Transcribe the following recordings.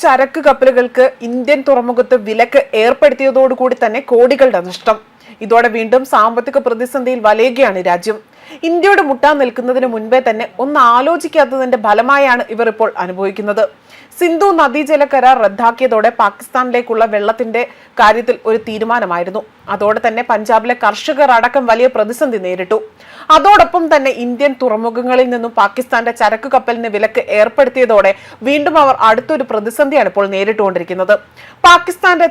ചരക്ക് കപ്പലുകൾക്ക് ഇന്ത്യൻ തുറമുഖത്ത് വിലക്ക് ഏർപ്പെടുത്തിയതോടുകൂടി തന്നെ കോടികളുടെ നഷ്ടം. ഇതോടെ വീണ്ടും സാമ്പത്തിക പ്രതിസന്ധിയിൽ വലയുകയാണ് രാജ്യം. ഇന്ത്യയുടെ മുട്ടാൻ നിൽക്കുന്നതിന് മുൻപേ തന്നെ ഒന്ന് ആലോചിക്കാത്തതിന്റെ ഫലമായാണ് ഇവർ ഇപ്പോൾ അനുഭവിക്കുന്നത്. സിന്ധു നദീജല കരാർ റദ്ദാക്കിയതോടെ പാകിസ്ഥാനിലേക്കുള്ള വെള്ളത്തിന്റെ കാര്യത്തിൽ ഒരു തീരുമാനമായിരുന്നു. അതോടെ തന്നെ പഞ്ചാബിലെ കർഷകർ അടക്കം വലിയ പ്രതിസന്ധി നേരിട്ടു. അതോടൊപ്പം തന്നെ ഇന്ത്യൻ തുറമുഖങ്ങളിൽ നിന്നും പാകിസ്ഥാന്റെ ചരക്ക് കപ്പലിന് വിലക്ക് ഏർപ്പെടുത്തിയതോടെ വീണ്ടും അവർ അടുത്തൊരു പ്രതിസന്ധിയാണ് ഇപ്പോൾ നേരിട്ടുകൊണ്ടിരിക്കുന്നത്. പാകിസ്ഥാന്റെ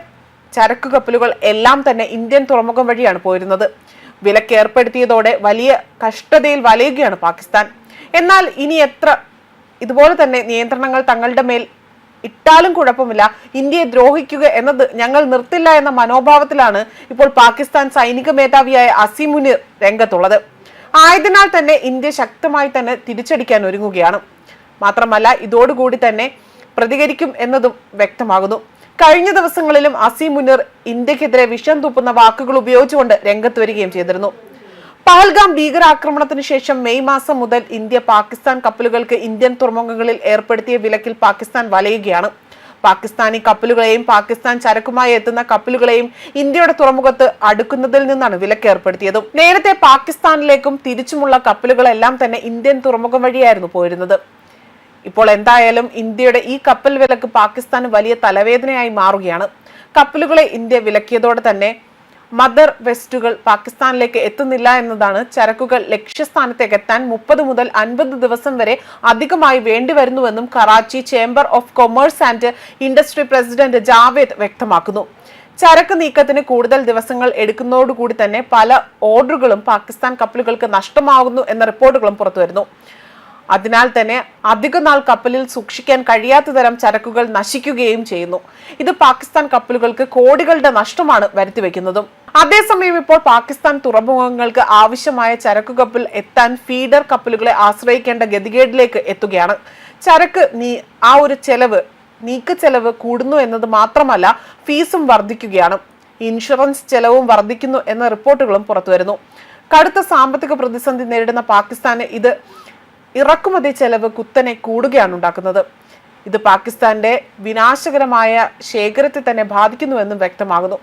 ചരക്ക് കപ്പലുകൾ എല്ലാം തന്നെ ഇന്ത്യൻ തുറമുഖം വഴിയാണ് പോയിരുന്നത്. വിലക്ക് ഏർപ്പെടുത്തിയതോടെ വലിയ കഷ്ടതയിൽ വലയുകയാണ് പാകിസ്ഥാൻ. എന്നാൽ ഇനി എത്ര? ഇതുപോലെ തന്നെ നിയന്ത്രണങ്ങൾ തങ്ങളുടെ മേൽ ഇട്ടാലും കുഴപ്പമില്ല. ഇന്ത്യയെ ദ്രോഹിക്കുക എന്നത് ഞങ്ങൾ നിർത്തില്ല എന്ന മനോഭാവത്തിലാണ് ഇപ്പോൾ പാകിസ്ഥാൻ സൈനിക മേധാവിയായ അസിമുനിർ രംഗത്തുള്ളത്. ആയതിനാൽ തന്നെ ഇന്ത്യ ശക്തമായി തന്നെ തിരിച്ചടിക്കാൻ ഒരുങ്ങുകയാണ്. മാത്രമല്ല ഇതോടുകൂടി തന്നെ പ്രതികരിക്കും എന്നതും വ്യക്തമാകുന്നു. കഴിഞ്ഞ ദിവസങ്ങളിലും അസീം മുനീർ ഇന്ത്യക്കെതിരെ വിഷം തുപ്പുന്ന വാക്കുകൾ ഉപയോഗിച്ചുകൊണ്ട് രംഗത്ത് വരികയും ചെയ്തിരുന്നു. പഹൽഗാം ഭീകരാക്രമണത്തിന് ശേഷം മെയ് മാസം മുതൽ ഇന്ത്യ പാകിസ്ഥാൻ കപ്പലുകൾക്ക് ഇന്ത്യൻ തുറമുഖങ്ങളിൽ ഏർപ്പെടുത്തിയ വിലക്കിൽ പാകിസ്ഥാൻ വലയുകയാണ്. പാകിസ്ഥാനി കപ്പലുകളെയും പാകിസ്ഥാൻ ചരക്കുമായി എത്തുന്ന കപ്പലുകളെയും ഇന്ത്യയുടെ തുറമുഖത്ത് അടുക്കുന്നതിൽ നിന്നാണ് വിലക്ക് ഏർപ്പെടുത്തിയത്. നേരത്തെ പാകിസ്ഥാനിലേക്കും തിരിച്ചുമുള്ള കപ്പലുകളെല്ലാം തന്നെ ഇന്ത്യൻ തുറമുഖം വഴിയായിരുന്നു പോയിരുന്നത്. ഇപ്പോൾ എന്തായാലും ഇന്ത്യയുടെ ഈ കപ്പൽ വിലക്ക് പാകിസ്ഥാന് വലിയ തലവേദനയായി മാറുകയാണ്. കപ്പലുകളെ ഇന്ത്യ വിലക്കിയതോടെ തന്നെ മദർ വെസ്റ്റുകൾ പാകിസ്ഥാനിലേക്ക് എത്തുന്നില്ല എന്നതാണ് ചരക്കുകൾ ലക്ഷ്യസ്ഥാനത്തേക്ക് എത്താൻ മുപ്പത് മുതൽ അൻപത് ദിവസം വരെ അധികമായി വേണ്ടിവരുന്നുവെന്നും Karachi chamber of commerce and industry president Javed വ്യക്തമാക്കുന്നു. ചരക്ക് നീക്കത്തിന് കൂടുതൽ ദിവസങ്ങൾ എടുക്കുന്നതോടുകൂടി തന്നെ പല ഓർഡറുകളും പാകിസ്ഥാൻ കപ്പലുകൾക്ക് നഷ്ടമാകുന്നു എന്ന റിപ്പോർട്ടുകളും പുറത്തുവരുന്നു. അതിനാൽ തന്നെ അധിക നാൾ കപ്പലിൽ സൂക്ഷിക്കാൻ കഴിയാത്ത തരം ചരക്കുകൾ നശിക്കുകയും ചെയ്യുന്നു. ഇത് പാകിസ്ഥാൻ കപ്പലുകൾക്ക് കോടികളുടെ നഷ്ടമാണ് വരുത്തിവെക്കുന്നതും. അതേസമയം ഇപ്പോൾ പാകിസ്ഥാൻ തുറമുഖങ്ങൾക്ക് ആവശ്യമായ ചരക്കു കപ്പൽ എത്താൻ ഫീഡർ കപ്പലുകളെ ആശ്രയിക്കേണ്ട ഗതികേടിലേക്ക് എത്തുകയാണ്. ചരക്ക് നീ ആ ഒരു ചെലവ് നീക്ക ചെലവ് കൂടുന്നു എന്നത് മാത്രമല്ല ഫീസും വർദ്ധിക്കുകയാണ്. ഇൻഷുറൻസ് ചെലവും വർദ്ധിക്കുന്നു എന്ന റിപ്പോർട്ടുകളും പുറത്തുവരുന്നു. കടുത്ത സാമ്പത്തിക പ്രതിസന്ധി നേരിടുന്ന പാകിസ്ഥാന് ഇത് ഇറക്കുമതി ചെലവ് കുത്തനെ കൂടുകയാണ് ഉണ്ടാക്കുന്നത്. ഇത് പാകിസ്ഥാന്റെ വിനാശകരമായ ശേഖരത്തെ തന്നെ ബാധിക്കുന്നുവെന്നും വ്യക്തമാകുന്നു.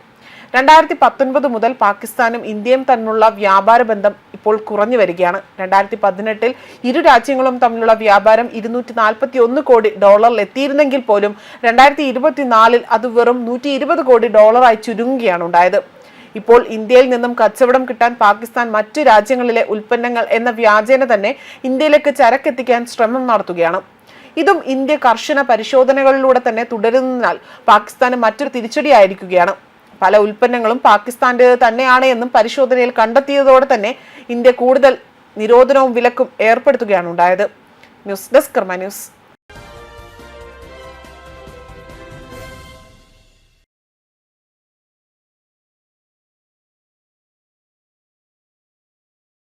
രണ്ടായിരത്തി പത്തൊൻപത് മുതൽ പാകിസ്ഥാനും ഇന്ത്യയും തമ്മിലുള്ള വ്യാപാര ബന്ധം ഇപ്പോൾ കുറഞ്ഞു വരികയാണ്. രണ്ടായിരത്തി പതിനെട്ടിൽ ഇരു രാജ്യങ്ങളും തമ്മിലുള്ള വ്യാപാരം ഇരുന്നൂറ്റി നാൽപ്പത്തി ഒന്ന് കോടി ഡോളറിൽ എത്തിയിരുന്നെങ്കിൽ പോലും രണ്ടായിരത്തി ഇരുപത്തിനാലിൽ അത് വെറും നൂറ്റി ഇരുപത് കോടി ഡോളറായി ചുരുങ്ങുകയാണ് ഉണ്ടായത്. ഇപ്പോൾ ഇന്ത്യയിൽ നിന്നും കച്ചവടം കിട്ടാൻ പാകിസ്ഥാൻ മറ്റു രാജ്യങ്ങളിലെ ഉൽപ്പന്നങ്ങൾ എന്ന വ്യാജേന തന്നെ ഇന്ത്യയിലേക്ക് ചരക്കെത്തിക്കാൻ ശ്രമം നടത്തുകയാണ്. ഇതും ഇന്ത്യ കർശന പരിശോധനകളിലൂടെ തന്നെ തുടരുന്നതിനാൽ പാകിസ്ഥാന് മറ്റൊരു തിരിച്ചടിയായിരിക്കുകയാണ്. പല ഉൽപ്പന്നങ്ങളും പാകിസ്ഥാന്റെ തന്നെയാണ് എന്നും പരിശോധനയിൽ കണ്ടെത്തിയതോടെ തന്നെ ഇന്ത്യ കൂടുതൽ നിരോധനവും വിലക്കും ഏർപ്പെടുത്തുകയാണ് ഉണ്ടായത്. News desk Karma news.